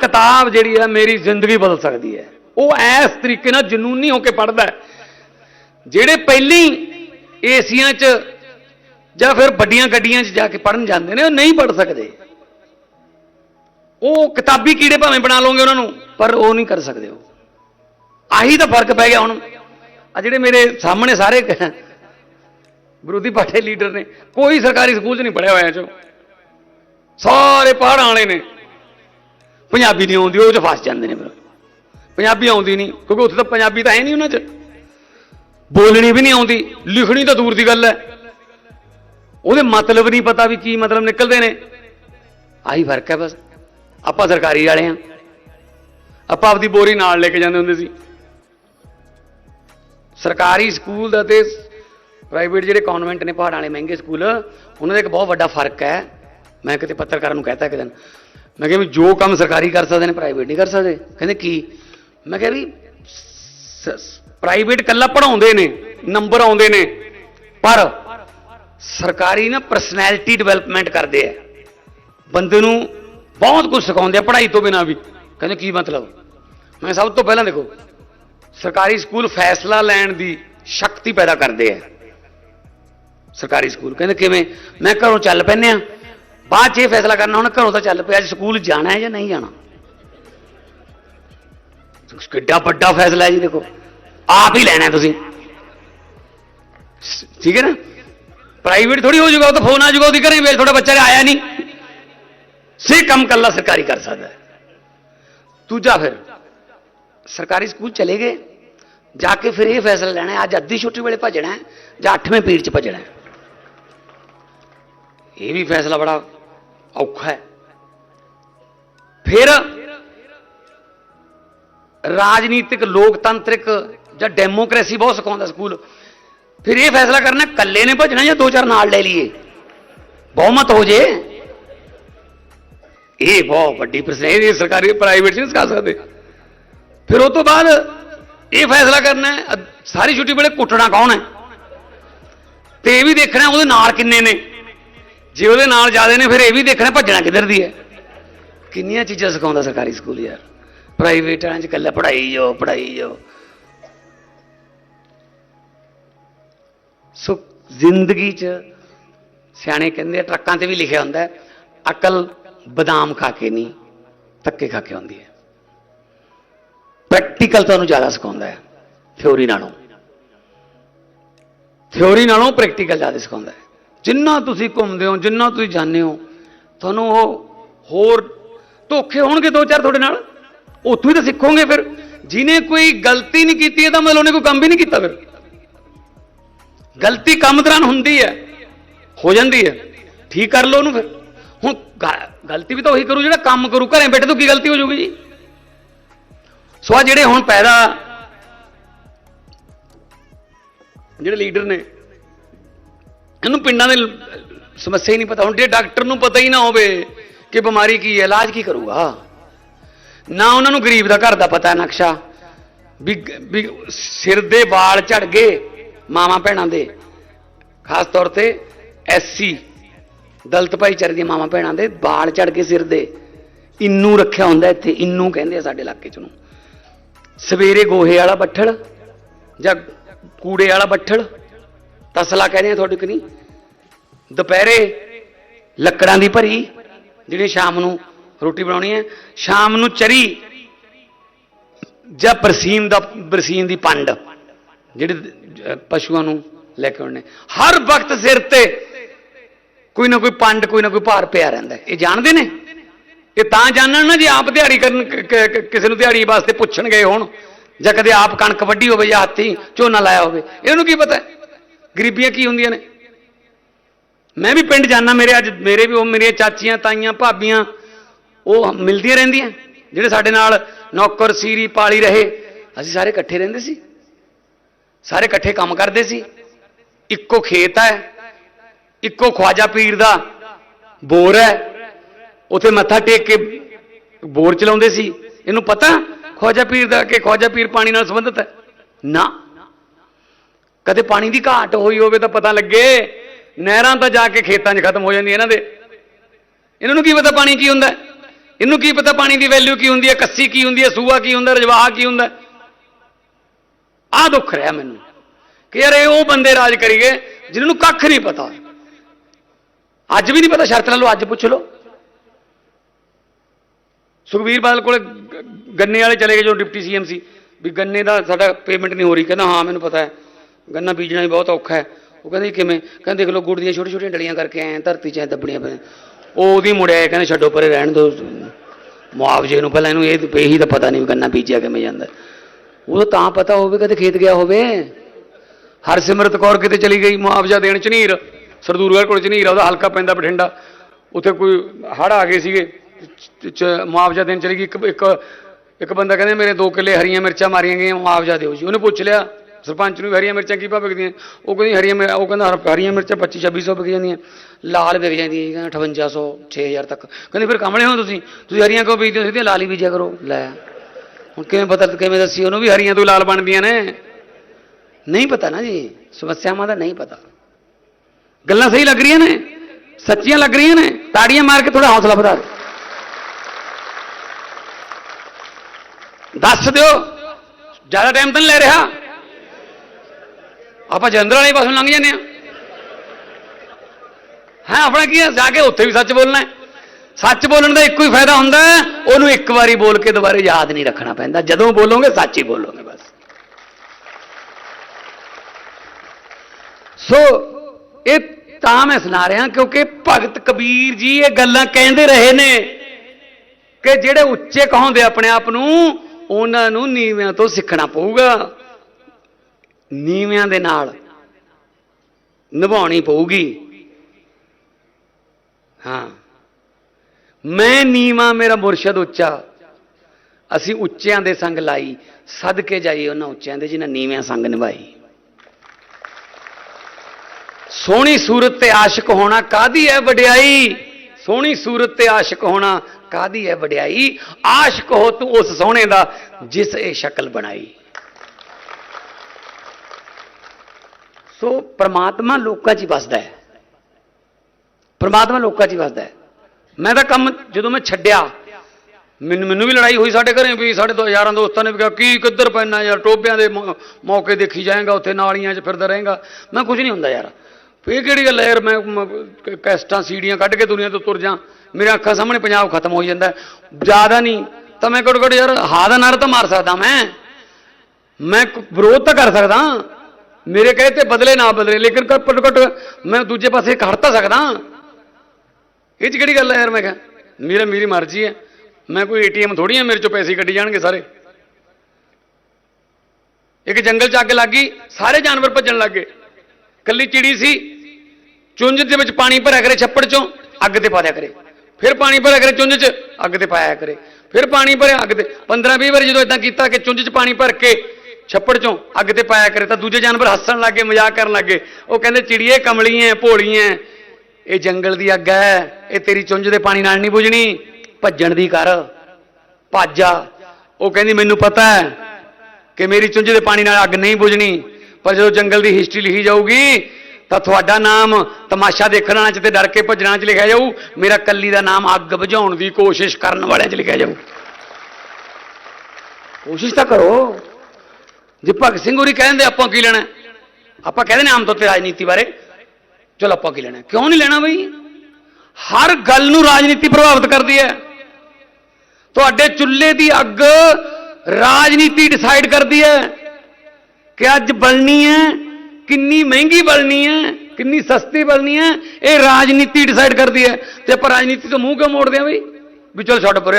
ਕਿਤਾਬ ਜਿਹੜੀ ਹੈ ਮੇਰੀ ਜ਼ਿੰਦਗੀ ਬਦਲ ਸਕਦੀ ਹੈ। ਉਹ ਐਸ ਤਰੀਕੇ ਨਾਲ ਜਨੂਨੀ ਹੋ ਕੇ ਪੜਦਾ ਜਿਹੜੇ ਪਹਿਲੀ ਏਸੀਆਂ 'ਚ ਜਾਂ ਫਿਰ ਵੱਡੀਆਂ ਗੱਡੀਆਂ 'ਚ ਜਾ ਕੇ ਪੜਨ ਜਾਂਦੇ ਨੇ, ਉਹ ਨਹੀਂ ਪੜ ਸਕਦੇ। ਉਹ ਕਿਤਾਬੀ ਕੀੜੇ ਭਾਵੇਂ ਬਣਾ ਲਓਗੇ ਉਹਨਾਂ ਨੂੰ, ਪਰ ਉਹ ਨਹੀਂ ਕਰ ਸਕਦੇ ਉਹ। ਆਹੀ ਤਾਂ ਫ਼ਰਕ ਪੈ ਗਿਆ ਹੁਣ। ਆ ਜਿਹੜੇ ਮੇਰੇ ਸਾਹਮਣੇ ਸਾਰੇ ਵਿਰੋਧੀ ਪਾਰਟੀ ਲੀਡਰ ਨੇ, ਕੋਈ ਸਰਕਾਰੀ ਸਕੂਲ 'ਚ ਨਹੀਂ ਪੜਿਆ ਹੋਇਆ ਚੋ। ਸਾਰੇ ਪਹਾੜਾਂ ਵਾਲੇ ਨੇ। ਪੰਜਾਬੀ ਨਹੀਂ ਆਉਂਦੀ, ਉਹ 'ਚ ਫਸ ਜਾਂਦੇ ਨੇ ਫਿਰ। ਪੰਜਾਬੀ ਆਉਂਦੀ ਨਹੀਂ, ਕਿਉਂਕਿ ਉੱਥੇ ਤਾਂ ਪੰਜਾਬੀ ਤਾਂ ਹੈ ਨਹੀਂ ਉਹਨਾਂ 'ਚ। ਬੋਲਣੀ ਵੀ ਨਹੀਂ ਆਉਂਦੀ, ਲਿਖਣੀ ਤਾਂ ਦੂਰ ਦੀ ਗੱਲ ਹੈ। ਉਹਦੇ ਮਤਲਬ ਨਹੀਂ ਪਤਾ ਵੀ ਕੀ ਮਤਲਬ ਨਿਕਲਦੇ ਨੇ। ਆਹੀ ਫ਼ਰਕ ਹੈ ਬਸ। ਆਪਾਂ ਸਰਕਾਰੀ ਵਾਲੇ ਆ ਆਪਾਂ ਆਪਦੀ ਬੋਰੀ ਨਾਲ ਲੈ ਕੇ ਜਾਂਦੇ ਹੁੰਦੇ ਸੀ। ਸਰਕਾਰੀ ਸਕੂਲ ਦਾ ਤੇ ਪ੍ਰਾਈਵੇਟ ਜਿਹੜੇ ਕਨਵੈਂਟ ਨੇ ਪਹਾੜਾਂ ਵਾਲੇ ਮਹਿੰਗੇ ਸਕੂਲ, ਉਹਨਾਂ ਦਾ ਇੱਕ ਬਹੁਤ ਵੱਡਾ ਫ਼ਰਕ ਹੈ। ਮੈਂ ਕਿਤੇ ਪੱਤਰਕਾਰਾਂ ਨੂੰ ਕਹਿਤਾ ਇੱਕ ਦਿਨ ਮੈਂ ਕਿਹਾ ਵੀ ਜੋ ਕੰਮ ਸਰਕਾਰੀ ਕਰ ਸਕਦੇ ਨੇ ਪ੍ਰਾਈਵੇਟ ਨਹੀਂ ਕਰ ਸਕਦੇ। ਕਹਿੰਦੇ ਕੀ? ਮੈਂ ਕਿਹਾ ਵੀ ਪ੍ਰਾਈਵੇਟ ਕੱਲਾ ਪੜਾਉਂਦੇ ਨੇ ਨੰਬਰ ਆਉਂਦੇ ਨੇ, ਪਰ ਸਰਕਾਰੀ ਨਾ ਪਰਸਨੈਲਿਟੀ ਡਿਵੈਲਪਮੈਂਟ ਕਰਦੇ ਆ। ਬੰਦੇ ਨੂੰ ਬਹੁਤ ਕੁਝ ਸਿਖਾਉਂਦੇ ਆ, ਪੜ੍ਹਾਈ ਤੋਂ ਬਿਨਾ ਵੀ। ਕਹਿੰਦੇ ਕੀ ਮਤਲਬ? ਮੈਂ ਸਭ ਤੋਂ ਪਹਿਲਾਂ ਦੇਖੋ, ਸਰਕਾਰੀ ਸਕੂਲ ਫੈਸਲਾ ਲੈਣ ਦੀ ਸ਼ਕਤੀ ਪੈਦਾ ਕਰਦੇ ਆ। ਸਰਕਾਰੀ ਸਕੂਲ, ਕਹਿੰਦੇ ਕਿਵੇਂ? ਮੈਂ ਘਰੋਂ ਚੱਲ ਪੈਨੇ ਆ। ਬਾਅਦ 'ਚ ਇਹ ਫੈਸਲਾ ਕਰਨਾ ਹੁਣ ਘਰੋਂ ਤਾਂ ਚੱਲ ਪਿਆ ਅੱਜ ਸਕੂਲ ਜਾਣਾ ਹੈ ਜਾਂ ਨਹੀਂ ਜਾਣਾ ਕਿੱਡਾ ਵੱਡਾ ਫੈਸਲਾ ਹੈ ਜੀ ਦੇਖੋ ਆਪ ਹੀ ਲੈਣਾ ਹੈ ਤੁਸੀਂ ਠੀਕ ਹੈ ਨਾ ਪ੍ਰਾਈਵੇਟ ਥੋੜੀ ਹੋ ਜਾਊਗਾ ਉਹ ਤਾਂ ਫੋਨ ਆ ਜਾਊਗਾ ਉਹਦੀ ਘਰੇ ਵੇਲ ਤੁਹਾਡਾ ਬੱਚਾ ਆਇਆ ਨਹੀਂ ਸੇ ਕੰਮ ਕੱਲਾ ਸਰਕਾਰੀ ਕਰ ਸਕਦਾ ਹੈ ਦੂਜਾ ਫਿਰ ਸਰਕਾਰੀ ਸਕੂਲ ਚਲੇ ਗਏ ਜਾ ਕੇ ਫਿਰ ਇਹ ਫੈਸਲਾ ਲੈਣਾ ਹੈ ਅੱਜ ਅੱਧੀ ਛੁੱਟੀ ਵੇਲੇ ਭੱਜਣਾ ਹੈ ਜਾਂ 8ਵੇਂ ਪੀਰੀਅਡ 'ਚ ਭੱਜਣਾ ਹੈ ਇਹ ਵੀ ਫੈਸਲਾ ਬੜਾ ਔਖਾ ਹੈ ਫਿਰ ਰਾਜਨੀਤਿਕ ਲੋਕਤੰਤਰਿਕ ਜਾਂ ਡੈਮੋਕ੍ਰੇਸੀ ਬਹੁਤ ਸਿਖਾਉਂਦਾ ਸਕੂਲ ਫਿਰ ਇਹ ਫੈਸਲਾ ਕਰਨਾ ਕੱਲੇ ਨੇ ਭੱਜਣਾ ਜਾਂ ਦੋ ਚਾਰ ਨਾਲ ਲੈ ਲਈਏ ਬਹੁਮਤ ਹੋ ਜੇ ਇਹ ਬਹੁਤ ਵੱਡੀ ਪ੍ਰਸ਼ਨ ਹੈ ਇਹ ਸਰਕਾਰੀ ਪ੍ਰਾਈਵੇਟ ਚ ਨਹੀਂ ਸਿਖਾ ਸਕਦੇ ਫਿਰ ਉਹ ਤੋਂ ਬਾਅਦ ਇਹ ਫੈਸਲਾ ਕਰਨਾ ਹੈ ਅ- ਸਾਰੀ ਛੁੱਟੀ ਵੇਲੇ ਕੁੱਟਣਾ ਕੌਣ ਹੈ ਤੇ ਇਹ ਵੀ ਦੇਖਣਾ ਉਹਦੇ ਨਾਲ ਕਿੰਨੇ ਨੇ ਜੇ ਉਹਦੇ ਨਾਲ ਜ਼ਿਆਦੇ ਨੇ, ਫਿਰ ਇਹ ਵੀ ਦੇਖਣਾ ਭੱਜਣਾ ਕਿੱਧਰ ਦੀ ਹੈ। ਕਿੰਨੀਆਂ ਚੀਜ਼ਾਂ ਸਿਖਾਉਂਦਾ ਸਰਕਾਰੀ ਸਕੂਲ ਯਾਰ। ਪ੍ਰਾਈਵੇਟ ਵਾਲਿਆਂ ਚ ਇਕੱਲਾ ਪੜ੍ਹਾਈ ਜਾਓ ਪੜ੍ਹਾਈ ਜੋ। ਸੋ ਜ਼ਿੰਦਗੀ 'ਚ ਸਿਆਣੇ ਕਹਿੰਦੇ ਆ, ਟਰੱਕਾਂ ਤੇ ਵੀ ਲਿਖਿਆ ਹੁੰਦਾ ਹੈ, ਅਕਲ ਬਦਾਮ ਖਾ ਕੇ ਨਹੀਂ ਧੱਕੇ ਖਾ ਕੇ ਆਉਂਦੀ ਹੈ। ਪ੍ਰੈਕਟੀਕਲ ਤੁਹਾਨੂੰ ਜ਼ਿਆਦਾ ਸਿਖਾਉਂਦਾ ਹੈ ਥਿਉਰੀ ਨਾਲੋਂ। ਥਿਉਰੀ ਨਾਲੋਂ ਪ੍ਰੈਕਟੀਕਲ ਜ਼ਿਆਦਾ ਸਿਖਾਉਂਦਾ ਹੈ। ਜਿੰਨਾ ਤੁਸੀਂ ਘੁੰਮਦੇ ਹੋ, ਜਿੰਨਾ ਤੁਸੀਂ ਜਾਂਦੇ ਹੋ, ਤੁਹਾਨੂੰ ਉਹ ਹੋਰ ਧੋਖੇ ਹੋਣਗੇ ਦੋ ਚਾਰ ਤੁਹਾਡੇ ਨਾਲ? ਉੱਥੋਂ ਹੀ ਤਾਂ ਸਿੱਖੋਗੇ ਫਿਰ। ਜਿਹਨੇ ਕੋਈ ਗਲਤੀ ਨਹੀਂ ਕੀਤੀ, ਇਹਦਾ ਮਤਲਬ ਉਹਨੇ ਕੋਈ ਕੰਮ ਵੀ ਨਹੀਂ ਕੀਤਾ ਫਿਰ। ਗਲਤੀ ਕੰਮ ਦੌਰਾਨ ਹੁੰਦੀ ਹੈ, ਹੋ ਜਾਂਦੀ ਹੈ। ਠੀਕ ਕਰ ਲਓ ਉਹਨੂੰ ਫਿਰ। ਹੁਣ ਗ- ਗਲਤੀ ਵੀ ਤਾਂ ਉਹੀ ਕਰੂ ਜਿਹੜਾ ਕੰਮ ਕਰੂ। ਘਰੇ ਬੈਠੇ ਤੋਂ ਕੀ ਗਲਤੀ ਹੋ ਜਾਊਗੀ ਜੀ? ਸੋ ਆ ਜਿਹੜੇ ਹੁਣ ਪੈਦਾ, ਜਿਹੜੇ ਲੀਡਰ ਨੇ ਇਹਨੂੰ ਪਿੰਡਾਂ ਦੇ ਸਮੱਸਿਆ ਹੀ ਨਹੀਂ ਪਤਾ। ਹੁਣ ਜੇ ਡਾਕਟਰ ਨੂੰ ਪਤਾ ਹੀ ਨਾ ਹੋਵੇ ਕਿ ਬਿਮਾਰੀ ਕੀ ਹੈ, ਇਲਾਜ ਕੀ ਕਰੂਗਾ? ਨਾ ਉਹਨਾਂ ਨੂੰ ਗਰੀਬ ਦਾ ਘਰ ਦਾ ਪਤਾ ਨਕਸ਼ਾ। ਵੀ ਸਿਰ ਦੇ ਵਾਲ ਝੜ ਗਏ ਮਾਵਾਂ ਭੈਣਾਂ ਦੇ। ਖਾਸ ਤੌਰ ਤੇ ਐਸਸੀ, ਦਲਤ ਭਾਈਚਾਰੇ ਦੀਆਂ ਮਾਵਾਂ ਭੈਣਾਂ ਦੇ ਵਾਲ ਝੜ ਕੇ ਸਿਰ ਦੇ। ਇੰਨੂ ਰੱਖਿਆ ਹੁੰਦਾ ਇੱਥੇ, ਇੰਨੂ ਕਹਿੰਦੇ ਆ ਸਾਡੇ ਇਲਾਕੇ ਚ ਨੂੰ ਸਵੇਰੇ ਗੋਹੇ ਵਾਲਾ ਬੱਠਲ ਜਾਂ ਕੂੜੇ ਵਾਲਾ ਬੱਠਲ ਤਸਲਾ ਕਹਿੰਦੇ ਆ ਤੁਹਾਡੇ ਕਿ ਨਹੀਂ? ਦੁਪਹਿਰੇ ਲੱਕੜਾਂ ਦੀ ਭਰੀ, ਜਿਹੜੀ ਸ਼ਾਮ ਨੂੰ ਰੋਟੀ ਬਣਾਉਣੀ ਹੈ, ਸ਼ਾਮ ਨੂੰ ਚਰੀ ਜਾਂ ਬਰਸੀਨ ਦਾ ਬਰਸੀਨ ਦੀ ਪੰਡ, ਜਿਹੜੇ ਪਸ਼ੂਆਂ ਨੂੰ ਲੈ ਕੇ ਆਉਣੇ। ਹਰ ਵਕਤ ਸਿਰ ਤੇ ਕੋਈ ਨਾ ਕੋਈ ਪੰਡ, ਕੋਈ ਨਾ ਕੋਈ ਭਾਰ ਪਿਆ ਰਹਿੰਦਾ ਇਹ ਜਾਣਦੇ ਨੇ? ਇਹ ਤਾਂ ਜਾਣਨ ਨਾ ਜੇ ਆਪ ਦਿਹਾੜੀ ਕਰਨ ਕਿਸੇ ਨੂੰ ਦਿਹਾੜੀ ਵਾਸਤੇ ਪੁੱਛਣ ਗਏ ਹੋਣ, ਜਾਂ ਕਦੇ ਆਪ ਕਣਕ ਵੱਢੀ ਹੋਵੇ ਜਾਂ ਹੱਥੀ ਝੋਨਾ ਲਾਇਆ ਹੋਵੇ। ਇਹਨੂੰ ਕੀ ਪਤਾ ਗਰੀਬੀਆਂ ਕੀ ਹੁੰਦੀਆਂ ਨੇ? ਮੈਂ ਵੀ ਪਿੰਡ ਜਾਣਾ ਮੇਰੇ ਅੱਜ ਮੇਰੇ ਵੀ ਉਹ ਮੇਰੀਆਂ ਚਾਚੀਆਂ, ਤਾਈਆਂ, ਭਾਬੀਆਂ, ਉਹ ਮਿਲਦੀਆਂ ਰਹਿੰਦੀਆਂ, ਜਿਹੜੇ ਸਾਡੇ ਨਾਲ ਨੌਕਰ, ਸੀਰੀ, ਪਾਲੀ ਰਹੇ। ਅਸੀਂ ਸਾਰੇ ਇਕੱਠੇ ਰਹਿੰਦੇ ਸੀ। ਸਾਰੇ ਇਕੱਠੇ ਕੰਮ ਕਰਦੇ ਸੀ। ਇੱਕੋ ਖੇਤ ਹੈ, ਇੱਕੋ ਖਵਾਜਾ ਪੀਰ ਦਾ ਬੋਰ ਹੈ। ਉਥੇ ਮੱਥਾ ਟੇਕ ਕੇ ਬੋਰ ਚਲਾਉਂਦੇ ਸੀ। ਇਹਨੂੰ ਪਤਾ ਖਵਾਜਾ ਪੀਰ ਦਾ ਕਿ ਖਵਾਜਾ ਪੀਰ ਪਾਣੀ ਨਾਲ ਸੰਬੰਧਿਤ ਹੈ? ਨਾ। ਕਦੇ ਪਾਣੀ ਦੀ ਘਾਟ ਹੋਈ ਹੋਵੇ ਤਾਂ ਪਤਾ ਲੱਗੇ। ਨਹਿਰਾਂ ਤਾਂ ਜਾ ਕੇ ਖੇਤਾਂ 'ਚ ਖਤਮ ਹੋ ਜਾਂਦੀ ਇਹਨਾਂ ਦੇ। ਇਹਨਾਂ ਨੂੰ ਕੀ ਪਤਾ ਪਾਣੀ ਕੀ ਹੁੰਦਾ? ਇਹਨੂੰ ਕੀ ਪਤਾ ਪਾਣੀ ਦੀ ਵੈਲਿਊ ਕੀ ਹੁੰਦੀ ਹੈ? ਕੱਸੀ ਕੀ ਹੁੰਦੀ ਹੈ? ਸੂਆ ਕੀ ਹੁੰਦਾ? ਰਜਵਾਹਾ ਕੀ ਹੁੰਦਾ? ਆਹ ਦੁੱਖ ਰਿਹਾ ਮੈਨੂੰ ਕਿ ਯਾਰ ਇਹ ਉਹ ਬੰਦੇ ਰਾਜ ਕਰੀਏ ਜਿਨ੍ਹਾਂ ਨੂੰ ਕੱਖ ਨਹੀਂ ਪਤਾ। ਅੱਜ ਵੀ ਨਹੀਂ ਪਤਾ, ਸ਼ਰਤ ਲੈ ਲਓ, ਅੱਜ ਪੁੱਛ ਲਓ। ਸੁਖਬੀਰ ਬਾਦਲ ਕੋਲੇ ਗੰਨੇ ਵਾਲੇ ਚਲੇ ਗਏ, ਜੋ ਡਿਪਟੀ ਸੀਐਮ ਸੀ, ਵੀ ਗੰਨੇ ਦਾ ਸਾਡਾ ਪੇਮੈਂਟ ਨਹੀਂ ਹੋ ਰਹੀ। ਕਹਿੰਦਾ, ਹਾਂ, ਮੈਨੂੰ ਪਤਾ ਹੈ। ਗੰਨਾ ਬੀਜਣਾ ਵੀ ਬਹੁਤ ਔਖਾ ਹੈ। ਉਹ ਕਹਿੰਦੇ ਕਿਵੇਂ? ਕਹਿੰਦੇ ਦੇਖ ਲਓ, ਗੁੜ ਦੀਆਂ ਛੋਟੀ ਛੋਟੀਆਂ ਡਲੀਆਂ ਕਰਕੇ ਐ ਧਰਤੀ 'ਚ ਐਂ ਦੱਬਣੀਆਂ ਪਈਆਂ ਉਹ ਉਹਦੀ ਮੁੜਿਆ ਕਹਿੰਦੇ ਛੱਡੋ ਪਰੇ ਰਹਿਣ ਦਿਓ। ਮੁਆਵਜ਼ੇ ਨੂੰ ਪਹਿਲਾਂ ਇਹਨੂੰ, ਇਹ ਇਹੀ ਤਾਂ ਪਤਾ ਨਹੀਂ ਵੀ ਗੰਨਾ ਬੀਜਿਆ ਕਿਵੇਂ ਜਾਂਦਾ। ਉਹ ਤਾਂ ਪਤਾ ਹੋਵੇ ਕਦੇ ਖੇਤ ਗਿਆ ਹੋਵੇ। ਹਰਸਿਮਰਤ ਕੌਰ ਕਿਤੇ ਚਲੀ ਗਈ, ਮੁਆਵਜ਼ਾ ਦੇਣ ਝਨੀਰ ਸਰਦੂਰਗੜ੍ਹ ਕੋਲ ਝਨੀਰ ਉਹਦਾ ਹਲਕਾ ਪੈਂਦਾ ਬਠਿੰਡਾ। ਉੱਥੇ ਕੋਈ ਹੜ ਆ ਗਏ ਸੀਗੇ। ਮੁਆਵਜ਼ਾ ਦੇਣ ਚਲੀ ਗਈ। ਇੱਕ ਇੱਕ ਇੱਕ ਬੰਦਾ ਕਹਿੰਦੇ, ਮੇਰੇ ਦੋ ਕਿੱਲੇ ਹਰੀਆਂ ਮਿਰਚਾਂ ਮਾਰੀਆਂ ਗਈਆਂ, ਮੁਆਵਜ਼ਾ ਦਿਓ ਜੀ। ਉਹਨੇ ਪੁੱਛ ਲਿਆ। ਸਰਪੰਚ ਨੂੰ ਵੀ ਹਰੀਆਂ ਮਿਰਚਾਂ ਕੀ ਭਾਅ ਵਿਕਦੀਆਂ? ਉਹ ਕਹਿੰਦੀ ਹਰੀਆਂ ਮਿਰ- ਉਹ ਕਹਿੰਦਾ ਹਰ- ਹਰੀਆਂ ਮਿਰਚਾਂ 25 2600 ਵਿਕ ਜਾਂਦੀਆਂ। ਲਾਲ ਵਿਕ ਜਾਂਦੀਆਂ ਜੀ, ਕਹਿੰਦਾ 5800 6000 ਤੱਕ। ਕਹਿੰਦੇ ਫਿਰ ਕਮਲੇ ਹੋ ਤੁਸੀਂ? ਤੁਸੀਂ ਹਰੀਆਂ ਕਿਉਂ ਬੀਜਦੇ ਹੋ? ਸਿੱਧੀਆਂ ਲਾਲ ਹੀ ਬੀਜਿਆ ਕਰੋ। ਲੈ, ਹੁਣ ਕਿਵੇਂ ਪਤਾ ਕਿਵੇਂ ਦੱਸੀ? ਉਹਨੂੰ ਵੀ ਹਰੀਆਂ ਤੋਂ ਲਾਲ ਬਣਦੀਆਂ ਨੇ। ਨਹੀਂ ਪਤਾ ਨਾ ਜੀ, ਸਮੱਸਿਆਵਾਂ ਦਾ ਨਹੀਂ ਪਤਾ। ਗੱਲਾਂ ਸਹੀ ਲੱਗ ਰਹੀਆਂ ਨੇ? ਸੱਚੀਆਂ ਲੱਗ ਰਹੀਆਂ ਨੇ? ਤਾੜੀਆਂ ਮਾਰ ਕੇ ਥੋੜਾ ਹੌਸਲਾ ਵਧਾ ਦਿਓ। ਦੱਸ ਦਿਓ। ਜ਼ਿਆਦਾ ਟਾਈਮ ਤਾਂ ਨਹੀਂ ਲੈ ਰਿਹਾ। ਆਪਾਂ ਜਲੰਧਰ ਵਾਲੇ ਪਾਸੋਂ ਲੰਘ ਜਾਂਦੇ ਆ ਹਾਂ, ਆਪਣਾ ਕੀ ਹੈ? ਜਾ ਕੇ ਉੱਥੇ ਵੀ ਸੱਚ ਬੋਲਣਾ ਹੈ। ਸੱਚ ਬੋਲਣ ਦਾ ਇੱਕੋ ਹੀ ਫਾਇਦਾ ਹੁੰਦਾ ਉਹਨੂੰ ਇੱਕ ਵਾਰੀ ਬੋਲ ਕੇ ਦੁਬਾਰੇ ਯਾਦ ਨਹੀਂ ਰੱਖਣਾ ਪੈਂਦਾ। ਜਦੋਂ ਬੋਲੋਗੇ, ਸੱਚ ਹੀ ਬੋਲੋਗੇ ਬਸ। ਸੋ, ਇਹ ਤਾਂ ਮੈਂ ਸੁਣਾ ਰਿਹਾ ਕਿਉਂਕਿ ਭਗਤ ਕਬੀਰ ਜੀ ਇਹ ਗੱਲਾਂ ਕਹਿੰਦੇ ਰਹੇ ਨੇ ਕਿ ਜਿਹੜੇ ਉੱਚੇ ਕਹਾਉਂਦੇ ਆਪਣੇ ਆਪ ਨੂੰ, ਉਹਨਾਂ ਨੂੰ ਨੀਵਿਆਂ ਤੋਂ ਸਿੱਖਣਾ ਪਊਗਾ। ਨੀਵਿਆਂ ਦੇ ਨਾਲ ਨਿਭਾਉਣੀ ਪਊਗੀ। ਹਾਂ। ਮੈਂ ਨੀਵਾਂ, ਮੇਰਾ ਮੁਰਸ਼ਦ ਉੱਚਾ। ਅਸੀਂ ਉੱਚਿਆਂ ਦੇ ਸੰਗ ਲਾਈ। ਸਦਕੇ ਜਾਈ ਉਹਨਾਂ ਉੱਚਿਆਂ ਦੇ ਜਿਨ੍ਹਾਂ ਨੀਵਿਆਂ ਸੰਗ ਨਿਭਾਈ। ਸੋਹਣੀ ਸੂਰਤ ਤੇ ਆਸ਼ਿਕ ਹੋਣਾ ਕਾਦੀ ਹੈ ਵਡਿਆਈ? ਸੋਹਣੀ ਸੂਰਤ ਤੇ ਆਸ਼ਿਕ ਹੋਣਾ ਕਾਦੀ ਹੈ ਵਡਿਆਈ? ਆਸ਼ਿਕ ਹੋ ਤੂੰ ਉਸ ਸੋਹਣੇ ਦਾ ਜਿਸ ਇਹ ਸ਼ਕਲ ਬਣਾਈ। ਸੋ ਪ੍ਰਮਾਤਮਾ ਲੋਕਾਂ 'ਚ ਹੀ ਵਸਦਾ ਹੈ। ਪ੍ਰਮਾਤਮਾ ਲੋਕਾਂ 'ਚ ਹੀ ਵਸਦਾ ਹੈ। ਮੈਂ ਤਾਂ ਕੰਮ ਜਦੋਂ ਮੈਂ ਛੱਡਿਆ, ਮੈਨੂੰ ਮੈਨੂੰ ਵੀ ਲੜਾਈ ਹੋਈ ਸਾਡੇ ਘਰੇ ਵੀ ਸਾਡੇ ਦੋ ਯਾਰਾਂ ਦੋਸਤਾਂ ਨੇ ਵੀ ਕਿਹਾ, ਕੀ ਕਿੱਧਰ ਪੈਣਾ ਯਾਰ? ਟੋਬਿਆਂ ਦੇ ਮੌਕੇ ਦੇਖੀ ਜਾਏਗਾ, ਉੱਥੇ ਨਾਲੀਆਂ 'ਚ ਫਿਰਦਾ ਰਹੇਗਾ। ਮੈਂ ਕੁਝ ਨਹੀਂ ਹੁੰਦਾ ਯਾਰ। ਇਹ ਕਿਹੜੀ ਗੱਲ ਹੈ ਯਾਰ? ਮੈਂ ਕੈਸਟਾਂ, ਸੀੜੀਆਂ ਕੱਢ ਕੇ ਦੁਨੀਆ ਤੋਂ ਤੁਰ ਜਾ ਮੇਰੇ ਅੱਖਾਂ ਸਾਹਮਣੇ ਪੰਜਾਬ ਖਤਮ ਹੋ ਜਾਂਦਾ ਜ਼ਿਆਦਾ ਨਹੀਂ, ਤਾਂ ਮੈਂ ਘੱਟੋ ਘੱਟ ਯਾਰ ਹਾ ਦਾ ਨਾਰਾ ਤਾਂ ਮਾਰ ਸਕਦਾ ਮੈਂ। ਮੈਂ ਵਿਰੋਧ ਤਾਂ ਕਰ ਸਕਦਾ। ਮੇਰੇ ਕਹੇ ਤੇ ਬਦਲੇ ਨਾ ਬਦਲੇ, ਲੇਕਿਨ ਘੱਟੋ ਘੱਟ ਮੈਂ ਦੂਜੇ ਪਾਸੇ ਖੜ ਤਾਂ ਸਕਦਾ। ਇਹ ਚ ਕਿਹੜੀ ਗੱਲ ਹੈ ਯਾਰ ਮੈਂ ਕਿਹਾ? ਮੇਰਾ, ਮੇਰੀ ਮਰਜ਼ੀ ਹੈ। ਮੈਂ ਕੋਈ ਏਟੀਐਮ ਥੋੜੀ ਆ ਮੇਰੇ ਚੋਂ ਪੈਸੇ ਕੱਢੀ ਜਾਣਗੇ ਸਾਰੇ। ਇੱਕ ਜੰਗਲ ਚ ਅੱਗ ਲੱਗ ਗਈ, ਸਾਰੇ ਜਾਨਵਰ ਭੱਜਣ ਲੱਗ ਗਏ। ਕੱਲੀ ਚਿੜੀ ਸੀ। ਚੁੰਝ ਦੇ ਵਿੱਚ ਪਾਣੀ ਭਰਿਆ ਕਰੇ ਛੱਪੜ ਚੋਂ, ਅੱਗ ਤੇ ਪਾ ਦਿਆ ਕਰੇ। ਫਿਰ ਪਾਣੀ ਭਰਿਆ ਕਰੇ ਚੁੰਝ 'ਚ, ਅੱਗ ਤੇ ਪਾਇਆ ਕਰੇ। ਫਿਰ ਪਾਣੀ ਭਰਿਆ ਅੱਗ ਤੇ। 15 20 ਵਾਰ ਜਦੋਂ ਇਦਾਂ ਕੀਤਾ ਕਿ ਚੁੰਝ 'ਚ ਪਾਣੀ ਭਰ ਕੇ ਛੱਪੜ ਚੋਂ ਅੱਗ ਤੇ ਪਾਇਆ ਕਰੇ ਤਾਂ ਦੂਜੇ ਜਾਨਵਰ ਹੱਸਣ ਲੱਗੇ ਮਜ਼ਾਕ ਕਰਨ ਲੱਗੇ ਉਹ ਕਹਿੰਦੇ, ਚਿੜੀਏ ਕਮਲੀ ਐ ਭੋਲੀ ਐ। ਇਹ ਜੰਗਲ ਦੀ ਅੱਗ ਹੈ ਇਹ ਤੇਰੀ ਚੁੰਝ ਦੇ ਪਾਣੀ ਨਾਲ ਨਹੀਂ ਬੁਝਣੀ। ਭੱਜਣ ਦੀ ਕਰ, ਭੱਜ ਆ। ਉਹ ਕਹਿੰਦੀ, ਮੈਨੂੰ ਪਤਾ ਹੈ ਕਿ ਮੇਰੀ ਚੁੰਝ ਦੇ ਪਾਣੀ ਨਾਲ ਅੱਗ ਨਹੀਂ ਬੁਝਣੀ, ਪਰ ਜਦੋਂ ਜੰਗਲ ਦੀ ਹਿਸਟਰੀ ਲਿਖੀ ਜਾਊਗੀ, ਤਾਂ ਤੁਹਾਡਾ ਨਾਮ ਤਮਾਸ਼ਾ ਦੇਖਣ ਵਾਲਿਆਂ 'ਚ ਤੇ ਡਰ ਕੇ ਭੱਜਣਾ 'ਚ ਲਿਖਿਆ ਜਾਊ। ਮੇਰਾ ਕੱਲੀ ਦਾ ਨਾਮ ਅੱਗ ਬੁਝਾਉਣ ਦੀ ਕੋਸ਼ਿਸ਼ ਕਰਨ ਵਾਲਿਆਂ 'ਚ ਲਿਖਿਆ ਜਾਊ। ਕੋਸ਼ਿਸ਼ ਤਾਂ ਕਰੋ। ਜੇ ਭਗਤ ਸਿੰਘ ਹੋਰੀ ਕਹਿੰਦੇ ਆਪਾਂ ਕੀ ਲੈਣਾ? ਹੈ? ਆਪਾਂ ਕਹਿੰਦੇ ਨੇ ਆਮ ਤੌਰ ਤੇ ਰਾਜਨੀਤੀ ਬਾਰੇ। ਚਲੋ ਆਪਾਂ ਕੀ ਲੈਣਾ? ਕਿਉਂ ਨਹੀਂ ਲੈਣਾ ਬਈ? ਹਰ ਗੱਲ ਨੂੰ ਰਾਜਨੀਤੀ ਪ੍ਰਭਾਵਿਤ ਕਰਦੀ ਹੈ। ਤੁਹਾਡੇ ਚੁੱਲ੍ਹੇ ਦੀ ਅੱਗ ਰਾਜਨੀਤੀ ਡਿਸਾਈਡ ਕਰਦੀ ਹੈ ਕਿ ਅੱਜ ਬਲਣੀ ਹੈ, ਕਿੰਨੀ ਮਹਿੰਗੀ ਬਲਣੀ ਹੈ, ਕਿੰਨੀ ਸਸਤੀ ਬਲਣੀ ਹੈ, ਇਹ ਰਾਜਨੀਤੀ ਡਿਸਾਈਡ ਕਰਦੀ ਹੈ। ਤੇ ਆਪਾਂ ਰਾਜਨੀਤੀ ਤੋਂ ਮੂੰਹ ਕਿਉਂ ਮੋੜਦੇ ਆ ਬਈ? ਵੀ ਚਲ ਛੱਡ ਪਰੇ।